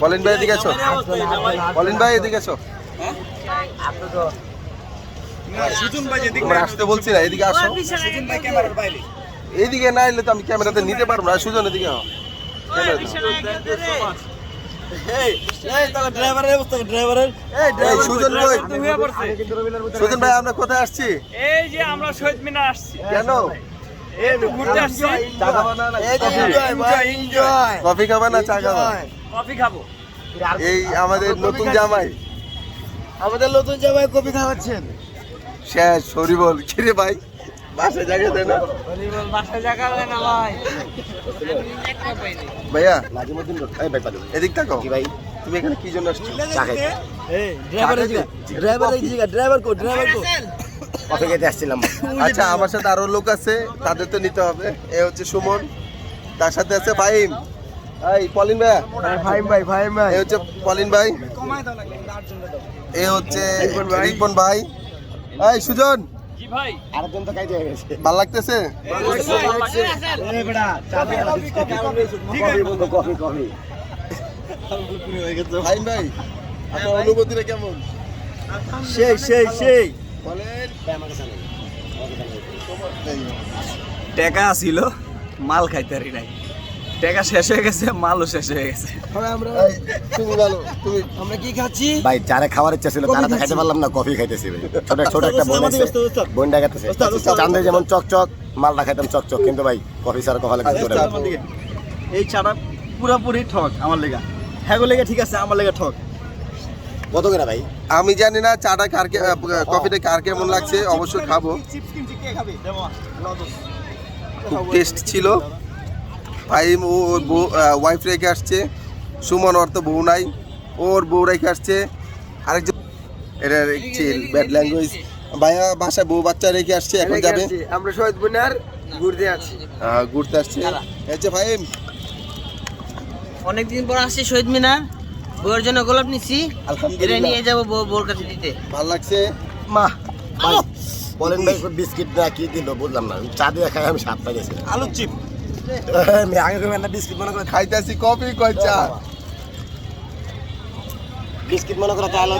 Pauline ভাই এদিকে এসো পলিন ভাই এদিকে এসো তোমরা আসতে বলছি না এদিকে আসো। এইদিকে না এলে তো আমি ক্যামেরাতে নিতে পারব না। সুজন এদিকে আও। এই সুজন ভাই। সুজন ভাই আমরা কোথায় আসছি? এই যে আমরা শহীদ মিনার আসছি। কেন? কফি। খাবা না চা খাবা? কফি খাব। এই আমাদের নতুন জামাই। আমাদের নতুন জামাই কপি খাওয়াচ্ছেন। শেষ সরি বল। কিরে ভাই? বাসায় জায়গা দেয় না? বাসায় জায়গা হয় না ভাই। ভাইয়া নাজিমুদ্দিন রোড। এই ভাই এদিক তাকাও কি। ভাই? তুমি এখানে কি জন্য আসছো? চা খাইতে। Driver driver driver co driver co. Coffee খেতে আসছিলাম। আচ্ছা আমার সাথে আরও লোক আছে তাদের তো নিতে হবে। এ হচ্ছে সুমন তার সাথে আছে ফাহিম। এই পলিন ভাইয়া। ভাই ভাই ভাই ভাই। এ হচ্ছে পলিন ভাই। এ হচ্ছে রিপন ভাই। এই সুজন। জি ভাই। আরেকজন তো খাইতে গেছে। ভালো লাগতেছে? এ বেটা চা দে কফি বন্ধু কফি কফি ফাহিম ভাই আপনার অনুভূতিটা কেমন? সেই সেই সেই। টাকা আসিল মাল খাইতে পারি নাই। টাকা শেষ হয়ে গেছে মালও শেষ হয়ে গেছে। তুমি ভালো তুমি আমরা কি খাচ্ছি? ভাই যারা খাওয়ার ইচ্ছা ছিল তারা তো খাইতে পারলাম না কফি খাইতেছি ভাই। ছোট ছোট একটা বোন আছে বোন ডাকাতেছে চান্দে যেমন চকচক মালটা খাইতাম চকচক কিন্তু ভাই কফি ছাড়া কফা লাগে এই চাটা পুরোপুরি ঠক আমার লেগা। হ্যাঁ লেগে ঠিক আছে আমার লেগে ঠক। কত করে ভাই? আমি জানি না চাটা কার কে- আহ, কফিটা কার কেমন লাগছে অবশ্যই খাব খুব। টেস্ট ছিল। ফাইম ও ওর বউ ওয়াইফ রেখে আসছে। সুমন ওর তো বউ নাই ওর বউ রেখে আসছে। আরেকজন এটা ব্যাড ল্যাঙ্গুয়েজ ভাইয়া বাসায় বউ বাচ্চা রেখে আসছে এখন যাবে। আমরা শহীদ বুনার ঘুরতে আছি ঘুরতে আসছে। হচ্ছে ফাইম অনেকদিন পর আসছি শহীদ মিনার। বউয়ের জন্য গোলাপ নিচ্ছি এটা আলহামদুলিল্লাহ নিয়ে যাব বউ বউর কাছে দিতে। ভালো লাগছে? মা বলেন ভাই বিস্কিট না কি দিল? বুঝলাম না। চা দিয়ে খাই আমি সাত পাই গেছি। আলুর চিপ। আমি আগে করে একটা বিস্কিট মনে করে খাইতেছি কফি কয় চা? বিস্কিট মনে করে চা আলো